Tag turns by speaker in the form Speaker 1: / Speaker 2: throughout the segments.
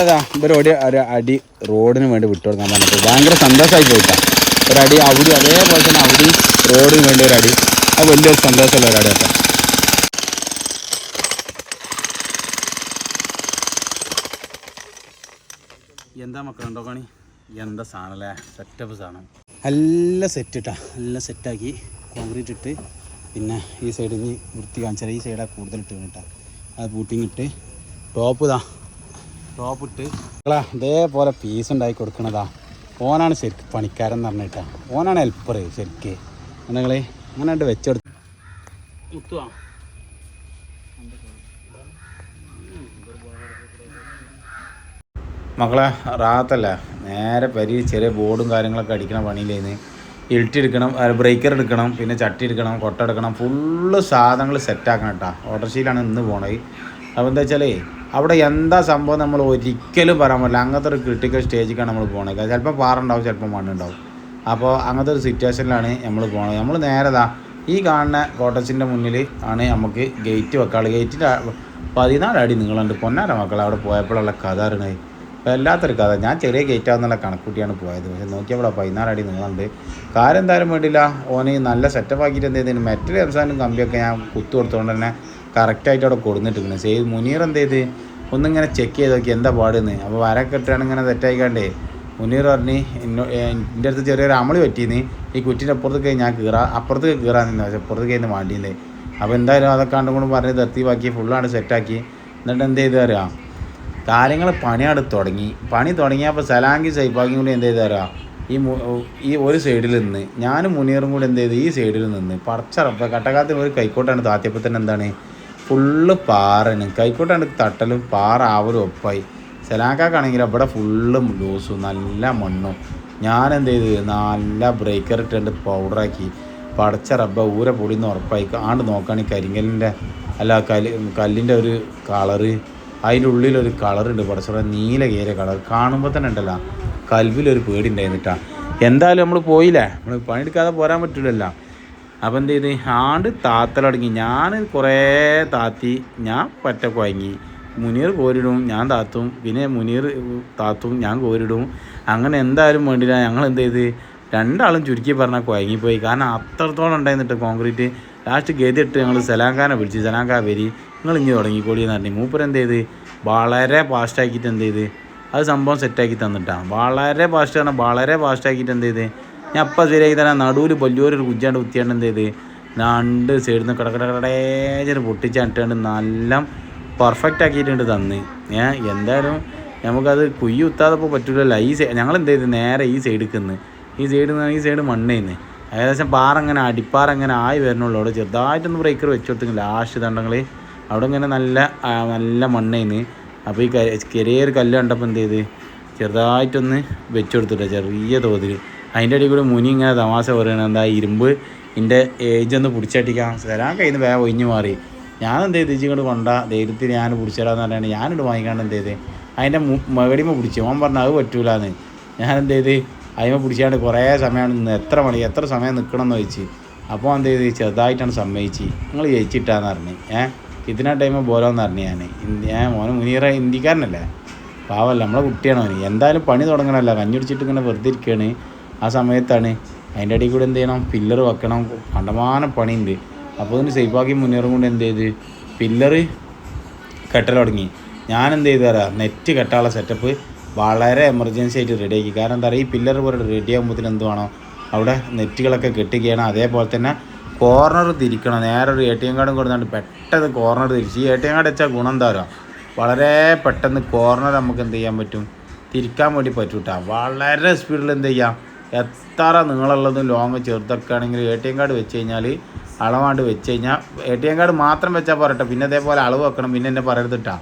Speaker 1: ഇവിടെ ഇവർ ഒരു അടി റോഡിന് വേണ്ടി വിട്ടു കൊടുക്കാൻ പറഞ്ഞിട്ട് ഭയങ്കര സന്തോഷമായി പോയിട്ടാ. ഒരടി അവിടെ അതേപോലെ തന്നെ അവിടെ റോഡിന് വേണ്ടി ഒരു അടി. അത് വലിയൊരു സന്തോഷമുള്ള ഒരടി കേട്ടോ എന്താ മക്കളുണ്ടോ കാണി എന്താ സാധനല്ലേ സെറ്റപ്പ് സാധനം. നല്ല സെറ്റ് ഇട്ടാ. നല്ല സെറ്റാക്കി കോൺക്രീറ്റ് ഇട്ട് പിന്നെ ഈ സൈഡിൽ നിന്ന് വൃത്തി കാണിച്ചാൽ ഈ സൈഡാണ് കൂടുതൽ ഇട്ട് കേട്ടോ അത് പൂട്ടിങ്ങിട്ട് ടോപ്പ് ഇതാ. ടോപ്പ് ഇട്ട് മക്കളാ ഇതേപോലെ പീസ് ഉണ്ടാക്കി കൊടുക്കണതാ. ഓനാണ് ശരിക്കും പണിക്കാരൻ എന്ന് പറഞ്ഞിട്ടാ. ഓനാണ് ഹെൽപ്പർ ശരിക്ക്. നിങ്ങൾ അങ്ങനെ ആയിട്ട് വെച്ചെടുത്ത് മുത്തുവാ. മക്കളെ റാത്തല്ല? നേരെ പരി ചെറിയ ബോർഡും കാര്യങ്ങളൊക്കെ അടിക്കണ പണിയിലേന്ന്. ഇരുട്ടി എടുക്കണം ബ്രേക്കർ എടുക്കണം പിന്നെ ചട്ടി എടുക്കണം കൊട്ട എടുക്കണം ഫുള്ള് സാധനങ്ങൾ സെറ്റാക്കണം കേട്ടോ ഓട്ടോറിക്ഷയിലാണ് ഇന്ന് പോണത്. അപ്പോൾ എന്താ വെച്ചാലേ അവിടെ എന്താ സംഭവം നമ്മൾ ഒരിക്കലും പറയാൻ പറ്റില്ല. അങ്ങനത്തെ ഒരു ക്രിട്ടിക്കൽ സ്റ്റേജിലേക്കാണ് നമ്മൾ പോകണത് ചിലപ്പോൾ പാറുണ്ടാവും ചിലപ്പോൾ മണ്ണുണ്ടാവും അപ്പോൾ അങ്ങനത്തെ ഒരു സിറ്റുവേഷനിലാണ് നമ്മൾ പോകുന്നത് നമ്മൾ നേരതാ ഈ കാണുന്ന കോട്ടസിന്റെ മുന്നിൽ ആണ് നമുക്ക് ഗേറ്റ് വെക്കാൾ ഗേറ്റിന്റെ പതിനാല് അടി നീളമുണ്ട്. പൊന്നാര മക്കൾ അവിടെ പോയപ്പോഴുള്ള കഥ അറിയണത് വല്ലാത്തൊരു കഥ. ഞാൻ ചെറിയ ഗേറ്റ് ആവുന്നുള്ള കണക്കുട്ടിയാണ് പോയത്. പക്ഷെ നോക്കിയപ്പോൾ പതിനാല് അടി നീളമുണ്ട്. കാര്യം എന്തായാലും വേണ്ടില്ല ഓന് നല്ല സെറ്റപ്പ് ആക്കിയിട്ട് എന്ത് ചെയ്തതിന് മെറ്റൽ എംസാനും കമ്പിയൊക്കെ ഞാൻ കുത്തു കൊടുത്തുകൊണ്ട് തന്നെ കറക്റ്റായിട്ട് അവിടെ കൊടുന്നിട്ടിരിക്കുന്നത് സേ മുനീർ എന്ത് ചെയ്ത്? ഒന്നിങ്ങനെ ചെക്ക് ചെയ്ത് നോക്കി എന്താ പാടുന്നത് അപ്പോൾ വരൊക്കെ ഇട്ടാണ് ഇങ്ങനെ തെറ്റായിക്കാണ്ടേ. മുനീർ പറഞ്ഞ് എന്റെ അടുത്ത് ചെറിയൊരു അമളി പറ്റിയെന്ന് ഈ കുറ്റിന്റെ അപ്പുറത്തേക്ക് ഞാൻ കീറാ അപ്പുറത്തേക്ക് കീറാൻ നിന്ന് പക്ഷേ അപ്പുറത്തേക്ക് കഴിഞ്ഞ് മാണ്ടിയില്ലേ അപ്പോൾ എന്തായാലും അതൊക്കെ കണ്ടും കൊണ്ട് പറഞ്ഞ് നിർത്തിവാക്കി ഫുള്ളാണ് സെറ്റാക്കി എന്നിട്ട് എന്ത് ചെയ്ത് തരാം കാര്യങ്ങൾ പണിയാണ് തുടങ്ങി. പണി തുടങ്ങിയപ്പോൾ സലാങ്കി സൈപ്പാക്കി കൂടി എന്ത് ചെയ്ത് തരാം ഈ ഈ ഒരു സൈഡിൽ നിന്ന് ഞാനും മുനീറും കൂടി എന്ത് ചെയ്ത് ഈ സൈഡിൽ നിന്ന് പടച്ചറപ്പ കട്ടക്കാലത്തിന് ഒരു കൈക്കോട്ടാണ് താത്തിയപ്പോൾ തന്നെ എന്താണ്? ഫുള്ള് പാറയാണ് കൈക്കോട്ടാണ് തട്ടലും പാറ ആവലും ഒപ്പായി. സലാക്കാക്കാണെങ്കിൽ അവിടെ ഫുള്ളും ലൂസും നല്ല മണ്ണും. ഞാൻ എന്ത് ചെയ്ത് നല്ല ബ്രേക്കർ ഇട്ടുണ്ട് പൗഡറാക്കി. പടച്ച റബ്ബ ഊര പൊടിന്ന് ഉറപ്പായി ആണ്ട് നോക്കുകയാണെങ്കിൽ കരിങ്കലിന്റെ അല്ല കല്ല് കല്ലിന്റെ ഒരു കളറ്. അതിന്റെ ഉള്ളിലൊരു കളറുണ്ട് പടച്ചറ നീല കീര കളർ കാണുമ്പോൾ തന്നെ ഉണ്ടല്ലോ കൽവിലൊരു പേടി ഉണ്ടായിരുന്നിട്ടാണ് എന്തായാലും നമ്മൾ പോയില്ലേ? നമ്മൾ പണിയെടുക്കാതെ പോരാൻ പറ്റില്ലല്ലോ അപ്പം എന്ത് ചെയ്ത്? ആണ്ട് താത്തലടങ്ങി ഞാൻ കുറേ താത്തി ഞാൻ പറ്റ കുഴങ്ങി മുനീർ കോരിടും ഞാൻ താത്തും. പിന്നെ മുനീർ താത്തും ഞാൻ കോരിടും. അങ്ങനെ എന്തായാലും വേണ്ടില്ല. ഞങ്ങൾ എന്ത് ചെയ്ത്? രണ്ടാളും ചുരുക്കി പറഞ്ഞാൽ കുഴങ്ങിപ്പോയി. കാരണം അത്രത്തോളം ഉണ്ടായിരുന്നിട്ട് കോൺക്രീറ്റ്. ലാസ്റ്റ് ഗതിയിട്ട് ഞങ്ങൾ സലാങ്കാനെ വിളിച്ച്. സലാങ്ക വരി നിങ്ങൾ ഇനി തുടങ്ങിക്കോളി എന്ന് പറഞ്ഞു. മൂപ്പർ എന്ത് ചെയ്ത്? വളരെ ഫാസ്റ്റാക്കിയിട്ട് എന്ത് ചെയ്ത്? അത് സംഭവം സെറ്റാക്കി തന്നിട്ടാണ്. വളരെ ഫാസ്റ്റ് വളരെ ഫാസ്റ്റാക്കിയിട്ട് എന്ത് ചെയ്ത്? ഞാൻ അപ്പം ശരിയാക്കി തരാം. നടുവിൽ വലിയൊരു കുജ്ജാണ്ട് കുത്തിയാണ്ട് എന്ത് ചെയ്ത്? രണ്ട് സൈഡിൽ നിന്ന് കടക്കടകടേച്ചൊരു പൊട്ടിച്ചാണ്ട് നല്ല പെർഫെക്റ്റ് ആക്കിയിട്ടുണ്ട് തന്ന്. ഞാൻ എന്തായാലും നമുക്കത് കുയ്യ് കുത്താതെ ഇപ്പോൾ പറ്റില്ലല്ലോ ഈ സൈഡ് ഞങ്ങൾ എന്ത് ചെയ്ത്? നേരെ ഈ സൈഡിൽ നിന്ന് ഈ സൈഡിൽ നിന്ന് ഈ സൈഡ് മണ്ണേന്ന്. ഏകദേശം പാറ അങ്ങനെ അടിപ്പാറ അങ്ങനെ ആയി വരണുള്ളൂ. അവിടെ ചെറുതായിട്ടൊന്ന് ബ്രേക്കർ വെച്ച് കൊടുത്തെങ്കിൽ ലാസ്റ്റ് തണ്ടങ്ങൾ അവിടെ ഇങ്ങനെ നല്ല നല്ല മണ്ണേന്ന്. അപ്പോൾ ഈ കരിയർ കല്ല് കണ്ടപ്പോൾ എന്ത് ചെയ്ത്? ചെറുതായിട്ടൊന്ന് വെച്ച് ചെറിയ തോതിൽ അതിന്റെ ഇടയിൽ കൂടെ മുനി ഇങ്ങനെ തമാശ പറയണ എന്താ ഇരുമ്പ് എന്റെ ഏജ് ഒന്ന് പിടിച്ചടിക്കാം തരാൻ കയ്യിൽ നിന്ന് വേഗം ഒഴിഞ്ഞു മാറി. ഞാൻ എന്ത് ചെയ്ത്? ഇങ്ങോട്ട് കൊണ്ട ധൈര്യത്തിൽ ഞാൻ പിടിച്ചിടാന്ന് പറഞ്ഞാൽ ഞാനിട്ട് വാങ്ങിക്കാണ്ട് എന്ത് ചെയ്ത്? അതിന്റെ മകടിമ പിടിച്ചു. ഓൻ പറഞ്ഞു അത് പറ്റൂലെന്ന്. ഞാൻ എന്ത് ചെയ്ത്? അതിമ പിടിച്ചാണ്ട് കുറേ സമയമാണ് നിന്ന് എത്ര മണി എത്ര സമയം നിൽക്കണം എന്ന് ചോദിച്ച്. അപ്പോൾ എന്ത് ചെയ്ത്? ചെറുതായിട്ടാണ് സമ്മതിച്ച്. നിങ്ങൾ ജയിച്ചിട്ടാന്ന് പറഞ്ഞു. ഏഹ് ഇതിനാ ടൈം പോലെന്ന് പറഞ്ഞു ഞാൻ ഞാൻ മോനെ മുനീറ ഇന്ത്യക്കാരനല്ലേ? പാവല്ല നമ്മളെ കുട്ടിയാണ് എന്തായാലും പണി തുടങ്ങണമല്ല കഞ്ഞുടിച്ചിട്ട് ഇങ്ങനെ വെറുതെ ഇരിക്കുകയാണ് ആ സമയത്താണ് അതിന്റെ ഇടയിൽ കൂടെ എന്ത് ചെയ്യണം? പില്ലർ വെക്കണം. കണ്ടമാനം പണിയുണ്ട്. അപ്പോൾ അതിന് സേഫാക്കി മുന്നേറും കൊണ്ട് എന്ത് ചെയ്ത്? പില്ലറ് കെട്ടൽ തുടങ്ങി. ഞാൻ എന്ത് ചെയ്തു തരാം? നെറ്റ് കെട്ടാനുള്ള സെറ്റപ്പ് വളരെ എമർജൻസി ആയിട്ട് റെഡി ആക്കി. കാരണം എന്താ പറയുക ഈ പില്ലർ പോലെ റെഡി ആകുമ്പോഴത്തേന് എന്ത് വേണം? അവിടെ നെറ്റുകളൊക്കെ കെട്ടുകയാണ് അതേപോലെ തന്നെ കോർണർ തിരിക്കണം. നേരെ ഒരു എ ടി എം കാർഡും കൊടുത്താണ്ട് പെട്ടെന്ന് കോർണർ തിരിച്ച്. ഈ എ ടി എം കാർഡ് വെച്ചാൽ ഗുണം എന്താ പറയുക? വളരെ പെട്ടെന്ന് കോർണർ നമുക്ക് എന്ത് ചെയ്യാൻ പറ്റും? തിരിക്കാൻ വേണ്ടി പറ്റൂട്ടാ. വളരെ സ്പീഡിൽ എന്ത് ചെയ്യാം? എത്ര നീളമുള്ളതും ലോങ് ചെറുതൊക്കെ എ ടി എം കാർഡ് വെച്ച് കഴിഞ്ഞാൽ അളവാണ്ട് വെച്ച് കഴിഞ്ഞാൽ എ ടി എം കാർഡ് മാത്രം വെച്ചാൽ പോരട്ടെ. പിന്നെ അതേപോലെ അളവ് വെക്കണം. പിന്നെ എന്നെ പറയരുതിട്ടാ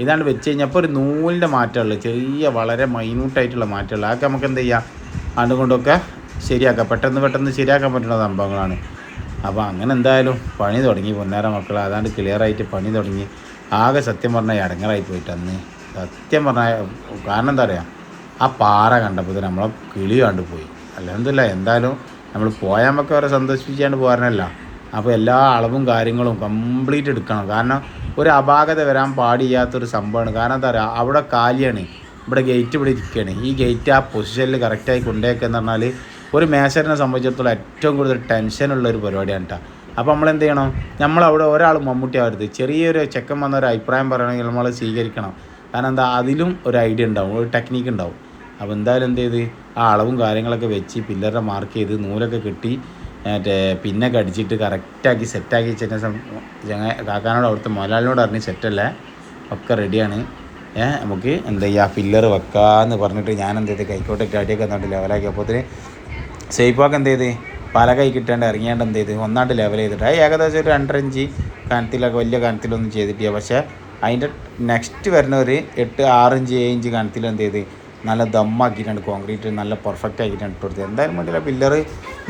Speaker 1: ഇതാണ്ട് വെച്ച് കഴിഞ്ഞാൽ അപ്പോൾ ഒരു നൂലിന്റെ മാറ്റമുള്ളൂ. ചെറിയ വളരെ മൈന്യൂട്ടായിട്ടുള്ള മാറ്റമുള്ളൂ. അതൊക്കെ നമുക്ക് എന്ത് ചെയ്യാം? അതുകൊണ്ടൊക്കെ ശരിയാക്കാം. പെട്ടെന്ന് പെട്ടെന്ന് ശരിയാക്കാൻ പറ്റുന്ന സംഭവങ്ങളാണ്. അപ്പോൾ അങ്ങനെ എന്തായാലും പണി തുടങ്ങി. പൊന്നാര മക്കൾ അതാണ്ട് ക്ലിയറായിട്ട് പണി തുടങ്ങി. ആകെ സത്യം പറഞ്ഞാൽ ഇടങ്ങറായി പോയിട്ട് അന്ന്. സത്യം പറഞ്ഞാൽ കാരണം എന്താ പറയുക ആ പാറ കണ്ടപ്പോൾ നമ്മളെ കിളി കണ്ടുപോയി അല്ലെന്നില്ല എന്തായാലും നമ്മൾ പോയാൽ നമുക്ക് അവരെ സന്തോഷിപ്പിച്ചാണ്ട് പോകാനല്ല അപ്പോൾ എല്ലാ അളവും കാര്യങ്ങളും കംപ്ലീറ്റ് എടുക്കണം. കാരണം ഒരു അപാകത വരാൻ പാടില്ലാത്തൊരു സംഭവമാണ്. കാരണം എന്താ പറയുക അവിടെ കാലിയാണ് ഇവിടെ ഗേറ്റ് ഇവിടെ ഇരിക്കുകയാണ് ഈ ഗേറ്റ് ആ പൊസിഷനിൽ കറക്റ്റായി കൊണ്ടേക്കെന്ന് പറഞ്ഞാൽ ഒരു മേശറിനെ സംബന്ധിച്ചിടത്തോളം ഏറ്റവും കൂടുതൽ ടെൻഷനുള്ള ഒരു പരിപാടിയാണ് കേട്ടോ അപ്പോൾ നമ്മൾ എന്ത് ചെയ്യണം? നമ്മളവിടെ ഒരാൾ മമ്മൂട്ടി ആവരുത്. ചെറിയൊരു ചെക്കൻ വന്ന ഒരു അഭിപ്രായം പറയണമെങ്കിൽ നമ്മൾ സ്വീകരിക്കണം. കാരണം എന്താ അതിലും ഒരു ഐഡിയ ഉണ്ടാവും ഒരു ടെക്നീക്ക് ഉണ്ടാവും. അപ്പോൾ എന്തായാലും എന്ത് ചെയ്ത്? ആ അളവും കാര്യങ്ങളൊക്കെ വെച്ച് പില്ലറുടെ മാർക്ക് ചെയ്ത് നൂലൊക്കെ കെട്ടി മറ്റേ പിന്നൊക്കെ അടിച്ചിട്ട് കറക്റ്റാക്കി സെറ്റാക്കി വെച്ചതിനെ ചങ്ങ കാക്കാനോട് അവിടുത്തെ മുതലാളിനോട് അറിഞ്ഞ് സെറ്റല്ല ഒക്കെ റെഡിയാണ് ഏ നമുക്ക് എന്താ ചെയ്യുക പില്ലർ വെക്കാന്ന് പറഞ്ഞിട്ട് ഞാൻ എന്ത് ചെയ്ത്? കൈക്കോട്ടെ അടിയൊക്കെ എന്നിട്ട് ലെവലാക്കി അപ്പോഴത്തേന് സേഫാക്ക് എന്ത് ചെയ്ത്? പല കൈ കിട്ടാണ്ട് ഇറങ്ങിയാണ്ട് എന്ത് ചെയ്ത്? ഒന്നാണ്ട് ലെവൽ ചെയ്തിട്ട്. അത് ഏകദേശം ഒരു രണ്ടര ഇഞ്ച് കനത്തിലൊക്കെ വലിയ കനത്തിലൊന്നും ചെയ്തിട്ടില്ല. പക്ഷേ അതിന്റെ നെക്സ്റ്റ് വരുന്ന ഒരു എട്ട് ആറ് ഇഞ്ച് ഏഴ് ഇഞ്ച് കനത്തിൽ എന്ത് ചെയ്ത്? നല്ല ദമ്മാക്കിയിട്ടുണ്ട് കോൺക്രീറ്റ് നല്ല പെർഫെക്റ്റ് ആക്കിയിട്ടാണ് ഇട്ട് കൊടുത്തത്. എന്തായാലും വേണ്ടിയില്ല പില്ലറ്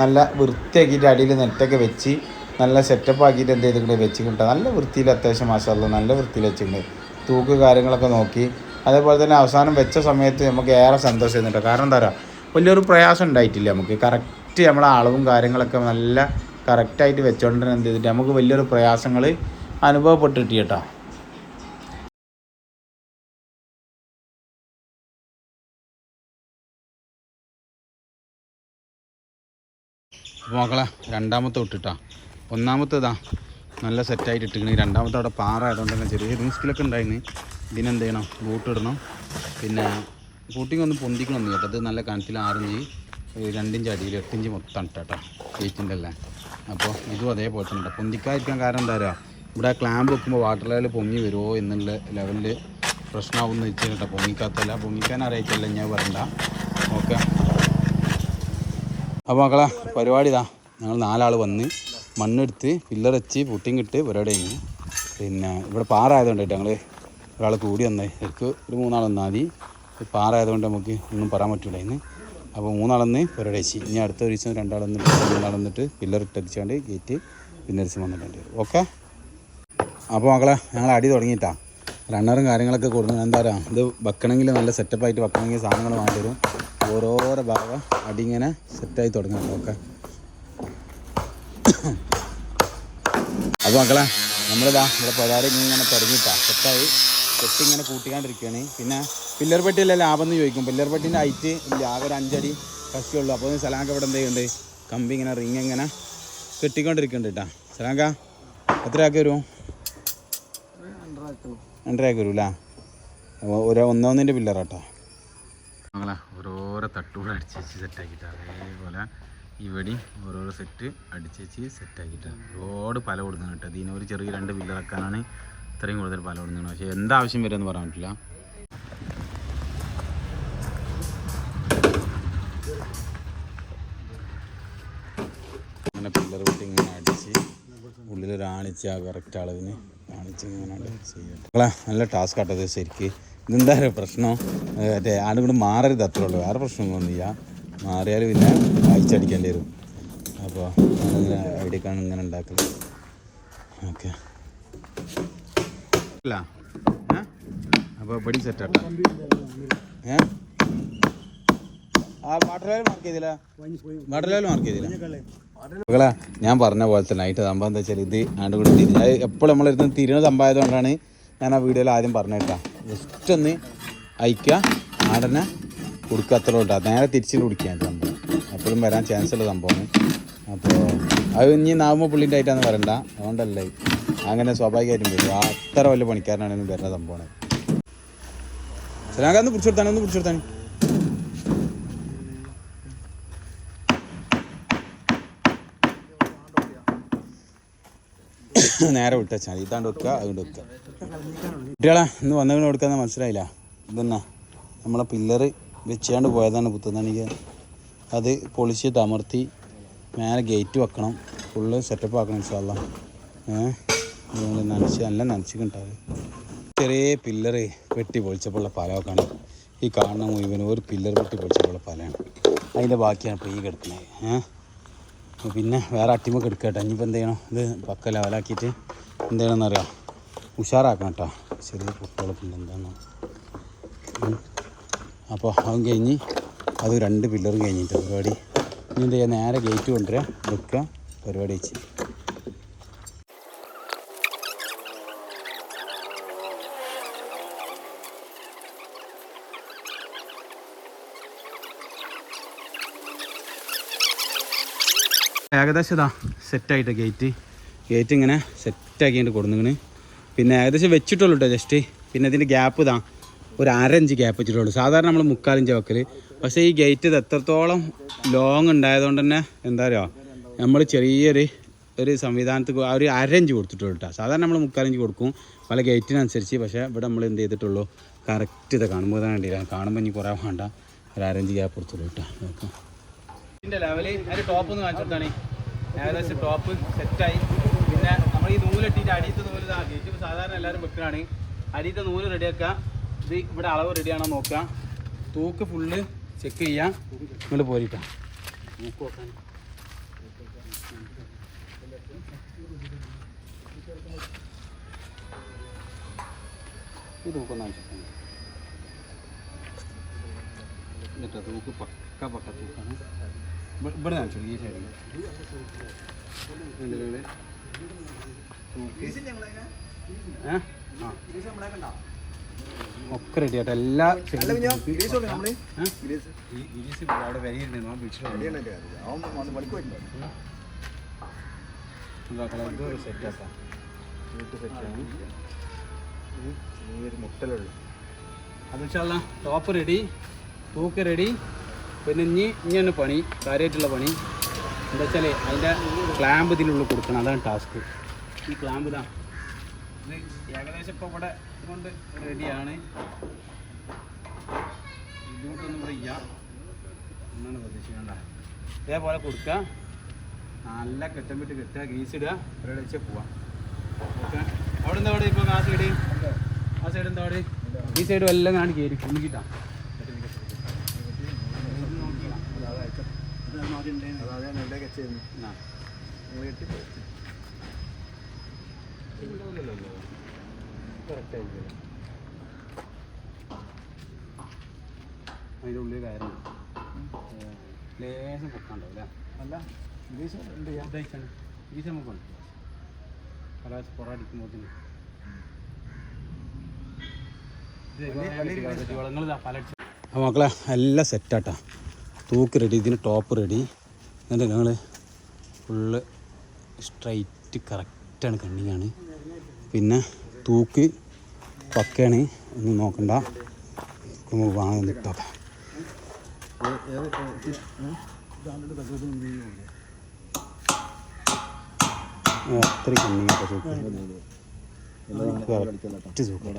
Speaker 1: നല്ല വൃത്തിയാക്കിയിട്ട് അടിയിൽ നെറ്റൊക്കെ വെച്ച് നല്ല സെറ്റപ്പ് ആക്കിയിട്ട് എന്ത് ചെയ്തിട്ടുണ്ട്? വെച്ചിട്ടുണ്ട്. നല്ല വൃത്തിയിൽ അത്യാവശ്യം മാഷാല്ല നല്ല വൃത്തിയിൽ വെച്ചിട്ടുണ്ട്. തൂക്ക് കാര്യങ്ങളൊക്കെ നോക്കി. അതേപോലെ തന്നെ അവസാനം വെച്ച സമയത്ത് നമുക്ക് ഏറെ സന്തോഷം ചെയ്യുന്നുണ്ട് കാരണം എന്താ പറയുക വലിയൊരു പ്രയാസം ഉണ്ടായിട്ടില്ല നമുക്ക്. കറക്റ്റ് നമ്മളെ അളവും കാര്യങ്ങളൊക്കെ നല്ല കറക്റ്റായിട്ട് വെച്ചോണ്ട് തന്നെ എന്ത് ചെയ്തിട്ട് നമുക്ക് വലിയൊരു പ്രയാസങ്ങൾ അനുഭവപ്പെട്ടിട്ട് കേട്ടോ അപ്പോൾ മക്കളെ രണ്ടാമത്തെ ഇട്ടിട്ടാ ഒന്നാമത്തെ ഇതാ നല്ല സെറ്റായിട്ട് ഇട്ടിക്കണ് രണ്ടാമത്തെ അവിടെ പാറ ആയതുകൊണ്ട് തന്നെ ചെറിയ റിസ്കിലൊക്കെ ഉണ്ടായിരുന്നു ഇതിനെന്ത് ചെയ്യണം? ബൂട്ട് ഇടണം. പിന്നെ ബൂട്ടിങ് ഒന്ന് പൊന്തിക്കണം കേട്ടോ. അത് നല്ല കനത്തിൽ ആറിഞ്ച് രണ്ടിഞ്ച് അടിയിൽ എട്ടിഞ്ച് മൊത്തം ഇട്ടാട്ടോ ചേച്ചിന്റെ അല്ലേ? അപ്പോൾ ഇതും അതേപോലെ തന്നെ. പൊന്തിക്കാതിരിക്കാൻ കാരണം എന്താ പറയുക ഇവിടെ ക്ലാമ്പ് വെക്കുമ്പോൾ വാട്ടർ ലെവൽ പൊങ്ങി വരുമോ എന്നുള്ള ലെവലിൽ പ്രശ്നമാകുമെന്ന് വെച്ചാൽ വെച്ച് കേട്ടോ പൊങ്ങിക്കാത്തല്ല പൊങ്ങിക്കാൻ അറിയിച്ചല്ല ഞാൻ പറയണ്ട. ഓക്കെ അപ്പോൾ മക്കളെ പരിപാടി ഇതാ. ഞങ്ങൾ നാലാൾ വന്ന് മണ്ണെടുത്ത് പില്ലറച്ച് പുട്ടിയും പുട്ടിങ് ഇട്ട് പരിപാടി കഴിഞ്ഞു. പിന്നെ ഇവിടെ പാറ ആയതുകൊണ്ട് ഞങ്ങൾ ഒരാൾ കൂടി വന്നേ. എനിക്ക് ഒരു മൂന്നാൾ വന്നാൽ മതി. പാറ ആയതുകൊണ്ട് നമുക്ക് ഒന്നും പറയാൻ പറ്റില്ല ഇന്ന്. അപ്പോൾ മൂന്നാളന്ന് പരിപാടി വെച്ച് ഇനി അടുത്ത ഒരു ദിവസം രണ്ടാൾ വന്നിട്ട് മൂന്നാൾ വന്നിട്ട് പില്ലറിട്ട് അടിച്ചാണ്ട് ഗേറ്റ് പിന്നെ ദിവസം വന്നിട്ടുണ്ട്. ഓക്കെ? അപ്പോൾ മക്കളെ ഞങ്ങൾ അടി തുടങ്ങിയിട്ടാ. റണ്ണറും കാര്യങ്ങളൊക്കെ കൊടുക്കണം എന്താ പറയുക ഇത് വെക്കണമെങ്കിൽ നല്ല സെറ്റപ്പായിട്ട് വെക്കണമെങ്കിൽ സാധനങ്ങൾ വാങ്ങി തരും ഓരോരോ ഭാഗം അടിങ്ങനെ സെറ്റായി തുടങ്ങണം ഓക്കെ. അപ്പോൾ മക്കളെ നമ്മളിതാ നമ്മുടെ പതാരം ഇങ്ങനെ തുടങ്ങിയിട്ടാ. സെറ്റായി സെറ്റ് ഇങ്ങനെ കൂട്ടിക്കാണ്ടിരിക്കുകയാണ്. പിന്നെ പില്ലർ പെട്ടിയല്ലേ ലാഭം എന്ന് ചോദിക്കും. പില്ലർ പെട്ടിന്റെ ഹൈറ്റ് ഇല്ല ആകെ ഒരു അഞ്ചടി കഷ്ടിയുള്ളൂ അപ്പോൾ സലാങ്ക ഇവിടെ എന്ത് കമ്പി ഇങ്ങനെ റിങ് ഇങ്ങനെ കെട്ടിക്കൊണ്ടിരിക്കുന്നുണ്ട് കേട്ടോ. സലാങ്ക എത്ര ആക്കി വരും? രണ്ടരയാക്കി വരും അല്ലേ ഒരു ഒന്നൊന്നിന്റെ പില്ലറാട്ടോ. ഓരോരോ തട്ടുകൂടെ അടിച്ച് വെച്ച് സെറ്റാക്കിയിട്ടാണ് അതേപോലെ ഇവിടെയും ഓരോരോ സെറ്റ് അടിച്ച് വെച്ച് സെറ്റാക്കിയിട്ടാണ് ഒരുപാട് പല കൊടുക്കുന്നത് കേട്ടോ. ഇതിന് ഒരു ചെറിയ രണ്ട് പില്ലറക്കാനാണ് ഇത്രയും കൂടുതൽ പല കൊടുക്കുന്നത് പക്ഷേ എന്താവശ്യം വരുമെന്ന് പറയാൻ പറ്റില്ല. അങ്ങനെ വെട്ടി ഇങ്ങനെ ഉള്ളിൽ ഒരാണിച്ച് ആ കറക്റ്റ് അളവിന് കാണിച്ച് നല്ല ടാസ്ക് ആട്ടത് ശരിക്ക്. ഇതെന്താ പറയുക പ്രശ്നം മറ്റേ ആടും കൂടെ മാറരുത് അത്രേ ഉള്ളൂ. വേറെ പ്രശ്നമൊന്നുമില്ല മാറിയാൽ പിന്നെ വായിച്ചടിക്കേണ്ടി വരും. അപ്പോൾ അങ്ങനെ ഐഡിയക്കാണ് ഇങ്ങനെ ഉണ്ടാക്കുന്നത് ഓക്കെ. അല്ല. അപ്പോൾ പടി സെറ്റാട്ടോ ഏ? മക്കളെ ഞാൻ പറഞ്ഞ പോലെ തന്നെ ആയിട്ട് സംഭവം എന്താ വെച്ചാൽ ഇത് ആണ്ട് കൂടി തിരിഞ്ഞ്. അത് എപ്പോഴും നമ്മളിരുന്ന് തിരിഞ്ഞ സംഭവമായത് കൊണ്ടാണ് ഞാൻ ആ വീഡിയോയിൽ ആദ്യം പറഞ്ഞേട്ടാ ജസ്റ്റ് ഒന്ന് അയക്കുക ആടനെ കൊടുക്കുക അത്ര കേട്ടോ നേരെ തിരിച്ച് കുടിക്കാൻ സംഭവം. അപ്പോഴും വരാൻ ചാൻസ് ഉള്ള സംഭവമാണ്. അപ്പോൾ അത് ഇനി നാവുമ്പോൾ പുള്ളിന്റെ ആയിട്ടാന്ന് വരണ്ട അതുകൊണ്ടല്ലേ. അങ്ങനെ സ്വാഭാവികമായിട്ടും വരും. അത്ര വലിയ പണിക്കാരനാണ് വരുന്ന സംഭവമാണ്. സലാങ്ക ഒന്ന് പിടിച്ചു കൊടുത്താണ്? ഒന്ന് പിടിച്ചു നേരെ വിട്ടാ ഇതാണ്ട് വെക്കുക അതുകൊണ്ട് വെക്കുക. കുട്ടികളെ ഇന്ന് വന്നവന് കൊടുക്കാന്ന് മനസ്സിലായില്ല. ഇതെന്നാ? നമ്മളെ പില്ലറ് വെച്ചാണ്ട് പോയതാണ് പുത്തുന്നണിക്ക് അത് പൊളിച്ച് തമർത്തി മേലെ ഗേറ്റ് വെക്കണം. ഫുള്ള് സെറ്റപ്പ് ആക്കണം ഇൻഷാല്ല ഏഹ് നനച്ച് നല്ല നനച്ചിട്ടുണ്ടാവും ചെറിയ പില്ലറ് വെട്ടി പൊളിച്ചപ്പോഴുള്ള പാലമൊക്കെയാണ്. ഈ കാണുന്ന മുഴുവനും ഒരു പില്ലർ വെട്ടി പൊളിച്ചപ്പോഴുള്ള പലയാണ്. അതിന്റെ ബാക്കിയാണ് ഇപ്പോൾ ഈ കിടക്കുന്നത്. ഏഹ് പിന്നെ വേറെ അട്ടിമൊക്കെ എടുക്കട്ടെ ഇനിയിപ്പോൾ എന്ത് ചെയ്യണം? ഇത് പക്ക ലെവലാക്കിയിട്ട് എന്ത് ചെയ്യണമെന്ന് അറിയാം? ഉഷാറാക്കണം കേട്ടോ. ചെറിയ കുട്ടികളൊക്കെ ഉണ്ട് എന്താണ്. അപ്പോൾ അതും കഴിഞ്ഞ് അത് രണ്ട് പില്ലറും കഴിഞ്ഞിട്ട് പരിപാടി. ഇനി എന്ത് ചെയ്യുക നേരെ ഗേറ്റ് കൊണ്ടുവരിക വെക്കുക. പരിപാടി വെച്ച്. ഏകദേശം ഇതാ സെറ്റായിട്ട് ഗേറ്റ് ഗേറ്റ് ഇങ്ങനെ സെറ്റാക്കിയിട്ട് കൊടുന്നിങ്ങനെ. പിന്നെ ഏകദേശം വെച്ചിട്ടുള്ളൂ ജസ്റ്റ് പിന്നെ ഇതിന്റെ ഗ്യാപ്പ് ഇതാ ഒരു അരഞ്ച് ഗ്യാപ്പ് വെച്ചിട്ടുള്ളൂ. സാധാരണ നമ്മൾ മുക്കാലഞ്ച് വെക്കൽ പക്ഷേ ഈ ഗേറ്റ് ഇത് എത്രത്തോളം ലോങ് ഉണ്ടായതുകൊണ്ട് തന്നെ എന്താ പറയുക നമ്മൾ ചെറിയൊരു ഒരു സംവിധാനത്തിൽ ആ ഒരു അരഞ്ച് കൊടുത്തിട്ടുള്ളൂ സാധാരണ നമ്മൾ മുക്കാലഞ്ച് കൊടുക്കും. പല ഗേറ്റിനനുസരിച്ച് പക്ഷേ ഇവിടെ നമ്മൾ എന്ത് ചെയ്തിട്ടുള്ളൂ? കറക്റ്റ് ഇത് കാണുമ്പോൾ തന്നെ കണ്ടില്ല? കാണുമ്പോൾ ഇനി കുറേ വേണ്ട. ഒരു അരഞ്ച് ഗ്യാപ്പ് കൊടുത്തുള്ളൂ കേട്ടോ ഇതിന്റെ ലെവൽ അതിന്റെ ടോപ്പ് ഒന്ന് കാണിച്ചിട്ടാണ് ഏകദേശം ടോപ്പ് സെറ്റായി പിന്നെ നമ്മൾ ഈ നൂലിട്ടിട്ട് അടിയത്തെ നൂൽ ഗേറ്റ് സാധാരണ എല്ലാവരും വെക്കുകയാണ് അടിയത്തെ നൂൽ റെഡിയാക്കുക ഇത് ഇവിടെ അളവ് റെഡിയാണോ നോക്കുക. തൂക്ക് ഫുള്ള് ചെക്ക് ചെയ്യാം നിങ്ങൾ പോരിട്ടാ. ഈ തൂക്കൊന്ന് കാണിച്ചിട്ടാണ് എന്നിട്ട് തൂക്ക് പക്ക പക്ക തൂക്കാണ്. ഇവിടെ കാണിച്ചു ഈ സൈഡിൽ. ഒക്കെ റെഡി ആയിട്ട് എല്ലാ അവിടെ വരികയുണ്ട് ഞാൻ വിളിച്ചിട്ടുണ്ട് എന്താ കളർ? ഇത് സെറ്റ് ആക്കാം.
Speaker 2: മുട്ടലുള്ളു.
Speaker 1: അത് വെച്ചാൽ ടോപ്പ് റെഡി തൂക്ക് റെഡി പിന്നെ ഇനി ഇനിയാണ് പണി കാര്യമായിട്ടുള്ള പണി. എന്താ വെച്ചാൽ അതിന്റെ ക്ലാമ്പ് ഇതിനുള്ളിൽ കൊടുക്കണം. അതാണ് ടാസ്ക് ഈ ക്ലാമ്പ് ഇതാ. ഇത് ഏകദേശം ഇപ്പോൾ ഇവിടെ കൊണ്ട് റെഡിയാണ് ബുദ്ധിമുട്ടൊന്നും ഇവിടെ ഇല്ല. എന്നാണ് പ്രതീക്ഷിക്കേണ്ട ഇതേപോലെ കൊടുക്കുക നല്ല കെട്ടം വിട്ട് കെട്ടുക. ഗ്രീസ് ഇടുക. വെച്ചാൽ വെച്ച് പോവാം. ഓക്കെ. അവിടെ എന്താ അവിടെ ഇപ്പോൾ ആ സൈഡ് ആ സൈഡ് എന്താ അവിടെ? ഈ സൈഡ് എല്ലാം ഞാൻ അതിന്റെ ഉള്ളിൽ കയറി ലേശം പൊക്കാണ്ടാവില്ല അല്ലേ? ഈ നമുക്കുണ്ട് പല പൊറടിക്കുമ്പോൾ അപ്പോൾ മക്കളെ എല്ലാം സെറ്റാട്ടാ തൂക്ക് റെഡി ഇതിന് ടോപ്പ് റെഡി എന്നിട്ട് ഞങ്ങൾ ഫുള്ള് സ്ട്രൈറ്റ് കറക്റ്റാണ് കണ്ണിങ്ങാണ് പിന്നെ തൂക്ക് പക്കയാണ്. ഒന്നും നോക്കണ്ട. നമുക്ക് വാങ്ങാൻ നിട്ടോക്കാം അത്രയും കണ്ണിങ്ങാട്ടോ തൂക്ക് കറക്റ്റ് തൂക്ക്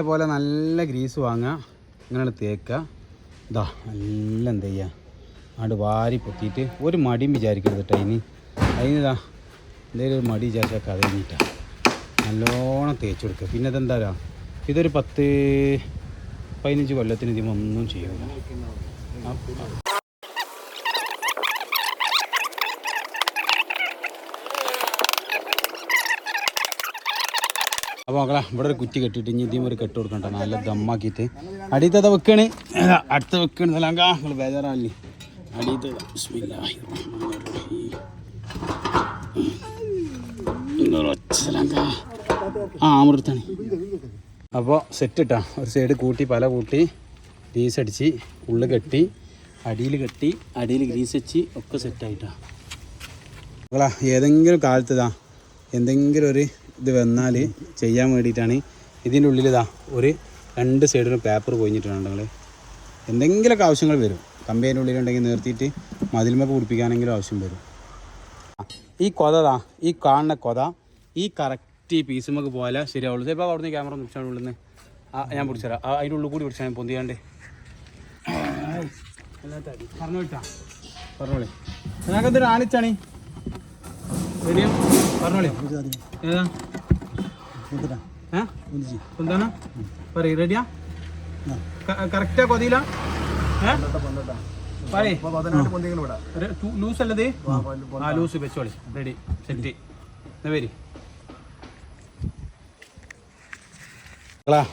Speaker 1: അതേപോലെ നല്ല ഗ്രീസ് വാങ്ങുക. ഇങ്ങനെ തേക്കുക. ഇതാ നല്ല എന്ത് ചെയ്യുക അങ്ങോട്ട് വാരി പൊത്തിയിട്ട് ഒരു മടിയും വിചാരിക്കരുത് കേട്ടോ അതിന് അതിനിതാ എന്തെങ്കിലും ഒരു മടി വിചാരിച്ചാൽ കഴിഞ്ഞിട്ടാണ് നല്ലോണം തേച്ച് കൊടുക്കുക. പിന്നെ പറയുക ഇതൊരു പത്ത് പതിനഞ്ച് കൊല്ലത്തിന് ഇതിമൊന്നും ചെയ്യൂല. അപ്പോൾ മക്കളെ ഇവിടെ ഒരു കുറ്റി കെട്ടിയിട്ട് ഇനി ഇതിയും ഒരു കെട്ട് കൊടുക്കണ്ട. നല്ല ദമ്മാക്കിയിട്ട്. അടിയത്തത വെക്കണ്. അടുത്ത വെക്കണ്. സലാങ്ക നിങ്ങൾ ബേജാറാവില്ലേ? അടിയത്തത അപ്പോൾ സെറ്റ് ഇട്ടാ. ഒരു സൈഡ് കൂട്ടി പല കൂട്ടി ഗ്രീസ് അടിച്ച് ഉള്ളു കെട്ടി അടിയിൽ കെട്ടി അടിയിൽ ഗ്രീസ് വെച്ച് ഒക്കെ സെറ്റായിട്ടാ മക്കളാ ഏതെങ്കിലും കാലത്തതാ എന്തെങ്കിലും ഒരു ഇത് വന്നാൽ ചെയ്യാൻ വേണ്ടിയിട്ടാണ്. ഇതിന്റെ ഉള്ളിൽ ഇതാ ഒരു രണ്ട് സൈഡിലും പേപ്പർ പൊഞ്ഞിട്ടുണ്ട് നിങ്ങൾ എന്തെങ്കിലുമൊക്കെ ആവശ്യങ്ങൾ വരും. കമ്പേന്റെ ഉള്ളിലുണ്ടെങ്കിൽ നിർത്തിയിട്ട് മതിൽമൊക്കെ പിടിപ്പിക്കാനെങ്കിലും ആവശ്യം വരും. ഈ കൊതതാ ഈ കാണുന്ന കൊത ഈ കറക്റ്റ് ഈ പീസുമൊക്കെ പോയാലേ ശരിയാവുള്ളൂ. ചിലപ്പോൾ അവിടുന്ന് ക്യാമറ പിടിച്ചാണ് ഉള്ളിൽ നിന്ന് ആ ഞാൻ പിടിച്ചുതരാം. അതിന്റെ ഉള്ളിൽ കൂടി പിടിച്ചാൽ പൊന്തിയാണ്ട്. പറഞ്ഞു വിട്ടാ പറഞ്ഞോളി. ഞങ്ങൾക്കതൊരു ആണിച്ചാണി. പറഞ്ഞോളി. ഏതാ? ഏ? എന്താണ് പറയ് റെഡിയാ കറക്റ്റാ കൊതിയില്ല ഏ? പറയ്. ലൂസ് അല്ലത്? ആ ലൂസ് വെച്ചോളി. റെഡി സെറ്റ് വരി?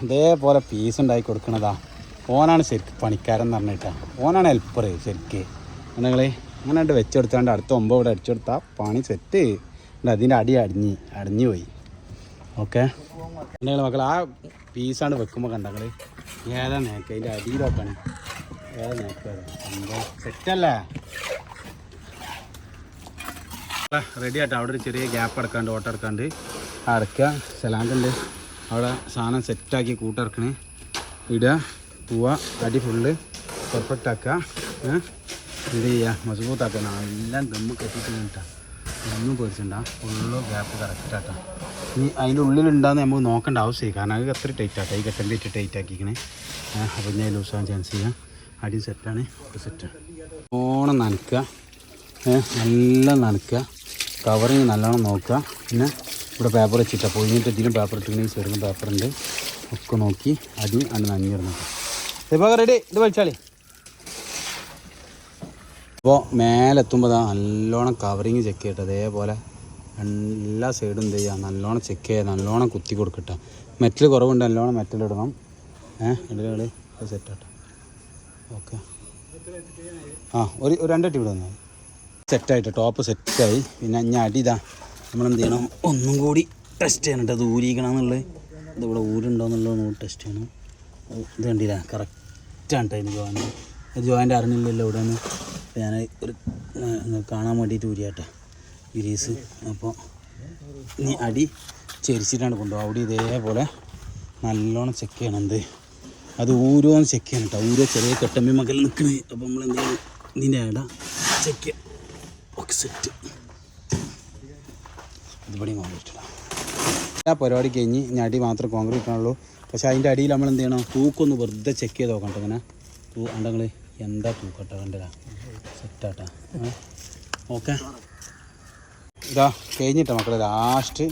Speaker 1: ഇതേപോലെ പീസ് ഉണ്ടാക്കി കൊടുക്കണതാ. ഓനാണ് ശരിക്കും പണിക്കാരൻ എന്ന് പറഞ്ഞിട്ടാ. ഓനാണ് ഹെൽപ്പർ ശരിക്ക്. നിങ്ങൾ അങ്ങനെ ഉണ്ട് വെച്ചെടുത്താണ്ട് അടുത്ത ഒമ്പത് ഇവിടെ അടിച്ചെടുത്താൽ പണി സെറ്റ് അതിന്റെ അടി അടിഞ്ഞ് അടിഞ്ഞു പോയി. ഓക്കെ എന്തെങ്കിലും മക്കൾ ആ പീസാണ് വെക്കുമ്പോൾ കണ്ടങ്ങൾ ഏതാ നേക്ക് അതിന്റെ അടിയിലൊക്കെയാണ് ഏതാ നേക്ക് സെറ്റല്ലേ റെഡി ആട്ടോ അവിടെ ഒരു ചെറിയ ഗ്യാപ്പ് എടുക്കാണ്ട് ഓട്ടം എടുക്കാണ്ട് അടക്കുക സലാണ്ടുണ്ട് അവിടെ സാധനം സെറ്റാക്കി കൂട്ടിറക്കണേ ഇടുക പോവുക അടി ഫുള്ള് പെർഫെക്റ്റ് ആക്കുക. എന്ത് ചെയ്യുക മസബൂത്താക്കുക നല്ല ദമ്മ് കെട്ടിയിട്ട് കേട്ടാ. ഒന്നും പേടിച്ചിട്ടുണ്ടാ ഫുള്ള് ഗ്യാപ്പ് കറക്റ്റാട്ടാ ഇനി അതിന്റെ ഉള്ളിലുണ്ടാകുന്ന നമുക്ക് നോക്കേണ്ട ആവശ്യമില്ല. കാരണം അത് അത്ര ടൈറ്റ് ആട്ടോ. ഈ കെട്ടന്റെ ഇട്ട് ടൈറ്റ് ആക്കിക്കണേ. അപ്പോൾ ഞാൻ ആവാൻ ചാൻസ് ചെയ്യാം. അടി സെറ്റാണ് സെറ്റാണ് ഓണം നനക്കുക. നല്ല നനക്കുക. കവറിങ് നല്ലോണം നോക്കുക. പിന്നെ ഇവിടെ പേപ്പർ വെച്ചിട്ടാണ് പൊഴിഞ്ഞിട്ട് ഇതിലും പേപ്പർ ഇട്ടിങ്ങനെ ചെറുതും പേപ്പറുണ്ട് ഒക്കെ നോക്കി അടി അണ്ട് നനഞ്ഞിരുന്നു ഇപ്പോൾ റെഡി ഇത് വലിച്ചാളി. അപ്പോൾ മേലെത്തുമ്പോൾ നല്ലോണം കവറിങ് ചെക്ക് ചെയ്യട്ടെ. അതേപോലെ എല്ലാ സൈഡും എന്ത് ചെയ്യുക നല്ലോണം ചെക്ക് ചെയ്യുക നല്ലോണം കുത്തി കൊടുക്കട്ടെ. മെറ്റൽ കുറവുണ്ട്. നല്ലോണം മെറ്റൽ ഇടണം. ഏഹ് ഇടലുകൾ സെറ്റാട്ടെ ഓക്കെ ആ ഒരു രണ്ടട്ടി ഇവിടെ വന്നാൽ സെറ്റായിട്ട് ടോപ്പ് സെറ്റായി പിന്നെ ഞാൻ അടിതാ നമ്മൾ നമ്മളെന്ത് ചെയ്യണം? ഒന്നും കൂടി ടെസ്റ്റ് ചെയ്യണം കേട്ടോ അത് ഊരിക്കണം എന്നുള്ളത് ഊരുണ്ടോയെന്നുള്ളത് നോക്കി ടെസ്റ്റ് ചെയ്യണം. ഇത് കണ്ടില്ല? കറക്റ്റാണ് കേട്ടോ ഇതിന് ജോയിന്റ് ജോയിന്റ് അറിഞ്ഞില്ലല്ലോ ഇവിടെ നിന്ന് ഞാൻ ഒരു കാണാൻ വേണ്ടിയിട്ട് ഊരിയാട്ടെ ഗിരീസ് അപ്പോൾ ഇനി അടി ചെരിച്ചിട്ടാണ് കൊണ്ടുപോകുക. അവിടെ ഇതേപോലെ നല്ലോണം ചെക്ക് ചെയ്യണം. എന്ത്? അത് ഊരോന്ന് ചെക്ക് ചെയ്യണം കേട്ടോ. ഊരോ ചെറിയ കെട്ടമ്പി മകൽ നിൽക്കണേ. അപ്പോൾ നമ്മൾ എന്ത് ചെയ്യണം? ഇതിന്റെ ഇട ചെക്ക് ഓക്കെ സെറ്റ് ഇതുപടി കോൺക്രീറ്റ് പരിപാടി കഴിഞ്ഞ് ഇനി അടി മാത്രം കോൺക്രീറ്റ് ആണുള്ളൂ പക്ഷേ അതിന്റെ അടിയിൽ നമ്മൾ എന്ത് ചെയ്യണം? തൂക്കൊന്ന് വെറുതെ ചെക്ക് ചെയ്ത് നോക്കണം കേട്ടോ അങ്ങനെ തൂ ഉണ്ടെങ്കിൽ എന്താ തൂക്കട്ടെ കണ്ടതാ? സെറ്റാട്ടാ. ഓക്കെ. ഇതാ കഴിഞ്ഞിട്ടാ മക്കളെ ലാസ്റ്റ്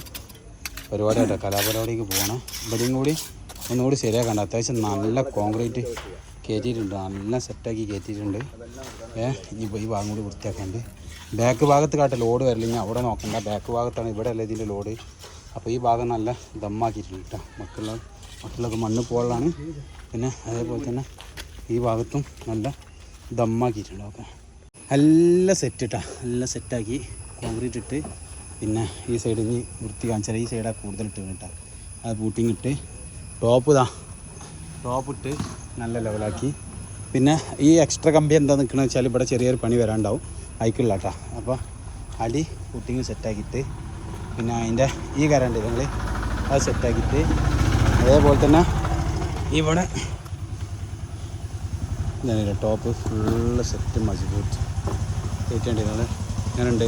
Speaker 1: പരിപാടി ആട്ടോ കലാപരിപാടിക്ക് പോകണം ഇവിടെയും കൂടി ഒന്നുകൂടി ശരിയാക്കണ്ട. അത്യാവശ്യം നല്ല കോൺക്രീറ്റ് കയറ്റിയിട്ടുണ്ട് നല്ല സെറ്റാക്കി കയറ്റിയിട്ടുണ്ട് ഏ ഇനി ഈ ഭാഗം കൂടി വൃത്തിയാക്കാണ്ട്. ബാക്ക് ഭാഗത്ത് കാട്ടെ ലോഡ് വരില്ലെങ്കിൽ അവിടെ നോക്കണ്ട. ബാക്ക് ഭാഗത്താണ് ഇവിടെ അല്ല ഇതിന്റെ ലോഡ് അപ്പോൾ ഈ ഭാഗം നല്ല ദമ്മാക്കിയിട്ടുണ്ട് കേട്ടോ മക്കളുള്ള മക്കളൊക്കെ മണ്ണ് പോളാണ് പിന്നെ അതേപോലെ തന്നെ ഈ ഭാഗത്തും നല്ല ദമ്മാക്കിയിട്ടുണ്ട് അപ്പോൾ നല്ല സെറ്റ് ഇട്ടാ നല്ല സെറ്റാക്കി കോൺക്രീറ്റ് ഇട്ട് പിന്നെ ഈ സൈഡിൽ നിന്ന് വൃത്തി കാണിച്ചാൽ ഈ സൈഡാണ് കൂടുതൽ ഇട്ട് കേട്ടോ. അത് ബൂട്ടിങ് ഇട്ട് ടോപ്പ് ഇതാ ടോപ്പ് ഇട്ട് നല്ല ലെവലാക്കി പിന്നെ ഈ എക്സ്ട്രാ കമ്പി എന്താ നിൽക്കണമെന്ന് വെച്ചാൽ ഇവിടെ ചെറിയൊരു പണി വരാണ്ടാവും. അയക്കില്ല കേട്ടോ അപ്പോൾ അടി ബൂട്ടിങ് സെറ്റാക്കിയിട്ട് പിന്നെ അതിന്റെ ഈ കരണ്ട് നിങ്ങൾ അത് സെറ്റാക്കിയിട്ട് അതേപോലെ തന്നെ ഇവിടെ ടോപ്പ് ഫുള്ള് സെറ്റ് മജബൂത്ത് കയറ്റേണ്ടി നിങ്ങൾ ഞാനുണ്ട്.